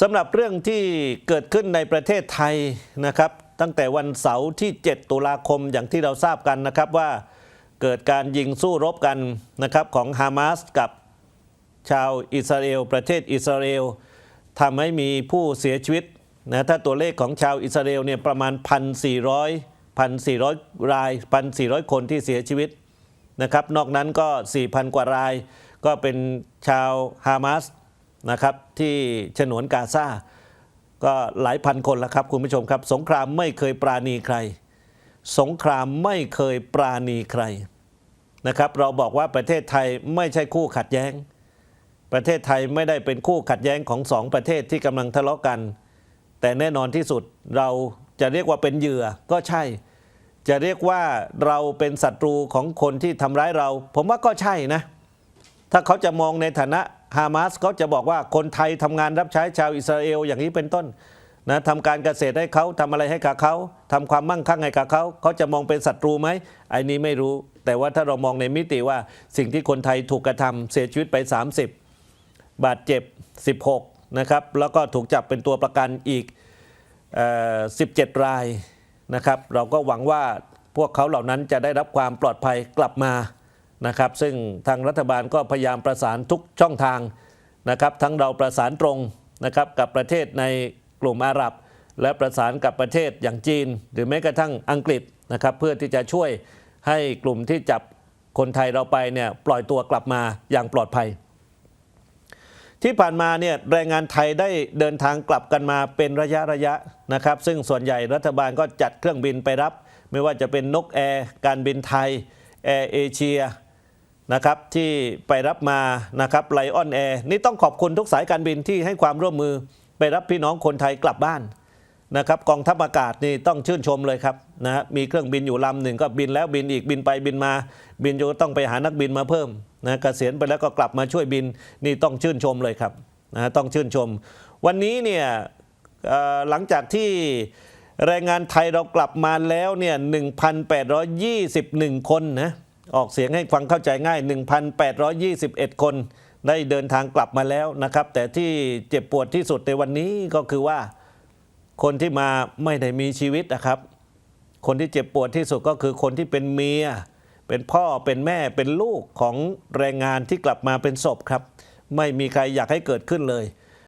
สำหรับเรื่องที่เกิดขึ้นในประเทศไทยนะครับ ตั้งแต่วันเสาร์ที่ 7 ตุลาคมอย่างที่เราทราบกันนะครับว่าเกิดการยิงสู้รบกันนะครับของฮามาสกับชาวอิสราเอล ประเทศอิสราเอลทำให้มีผู้เสียชีวิตนะถ้าตัวเลขของชาวอิสราเอลเนี่ยประมาณ 1,400 1,400 ราย 1,400 คนที่เสียชีวิตนะครับ นอกนั้นก็ 4,000 กว่าราย ก็เป็นชาวฮามาส นะครับที่ฉนวนกาซาก็หลายพันคนแล้วครับคุณผู้ชมครับ สงครามไม่เคยปราณีใคร สงครามไม่เคยปราณีใครนะครับ เราบอกว่าประเทศไทยไม่ใช่คู่ขัดแย้ง ประเทศไทยไม่ได้เป็นคู่ขัดแย้งของสองประเทศที่กำลังทะเลาะกัน แต่แน่นอนที่สุดเราจะเรียกว่าเป็นเหยื่อก็ใช่ จะเรียกว่าเราเป็นศัตรูของคนที่ทำร้ายเรา ผมว่าก็ใช่นะ ถ้าเขาจะมองในฐานะ ฮามาสเขาจะบอกว่าคนไทยทำงานรับใช้ชาวอิสราเอลอย่างนี้เป็นต้นนะทำการเกษตรให้เขาทำอะไรให้กับเขาทำความมั่งคั่งให้กับเขาเขาจะมองเป็นศัตรูไหมไอ้นี้ไม่รู้ แต่ว่าถ้าเรามองในมิติว่าสิ่งที่คนไทยถูกกระทำเสียชีวิตไป 30 บาดเจ็บ 16นะครับแล้วก็ถูกจับเป็นตัวประกันอีกเอ่อ17 รายนะครับ เราก็หวังว่าพวกเขาเหล่านั้นจะได้รับความปลอดภัยกลับมา นะครับ ซึ่งทางรัฐบาลก็พยายามประสานทุกช่องทางนะครับ ทั้งเราประสานตรงนะครับกับประเทศในกลุ่มอาหรับ และประสานกับประเทศอย่างจีน หรือแม้กระทั่งอังกฤษนะครับเพื่อที่จะช่วยให้กลุ่มที่จับคนไทยเราไปเนี่ยปล่อยตัวกลับมาอย่างปลอดภัย ที่ผ่านมาเนี่ยแรงงานไทยได้เดินทางกลับกันมาเป็นระยะระยะนะครับ ซึ่งส่วนใหญ่รัฐบาลก็จัดเครื่องบินไปรับ ไม่ว่าจะเป็นนกแอร์การบินไทยแอร์เอเชีย นะครับที่ไปรับมานะครับไลออนแอร์นี่ต้องขอบคุณทุกสายการบินที่ให้ความร่วมมือไปรับพี่น้องคนไทยกลับบ้านนะครับกองทัพอากาศนี่ต้องชื่นชมเลยครับนะฮะมีเครื่องบินอยู่ลำหนึ่งก็บินแล้วบินอีกบินไปบินมา บินจนต้องไปหานักบินมาเพิ่มนะเกษียณไปแล้วก็กลับมาช่วยบินนี่ต้องชื่นชมเลยครับนะต้องชื่นชม วันนี้เนี่ยหลังจากที่แรงงานไทยเรากลับมาแล้วเนี่ย1,821 คนนะ ออกเสียงให้ฟังเข้าใจง่าย 1,821 คนได้เดินทางกลับมาแล้วนะครับ แต่ที่เจ็บปวดที่สุดในวันนี้ก็คือว่าคนที่มาไม่ได้มีชีวิตนะครับ คนที่เจ็บปวดที่สุดก็คือคนที่เป็นเมีย เป็นพ่อเป็นแม่เป็นลูกของแรงงานที่กลับมาเป็นศพครับ ไม่มีใครอยากให้เกิดขึ้นเลย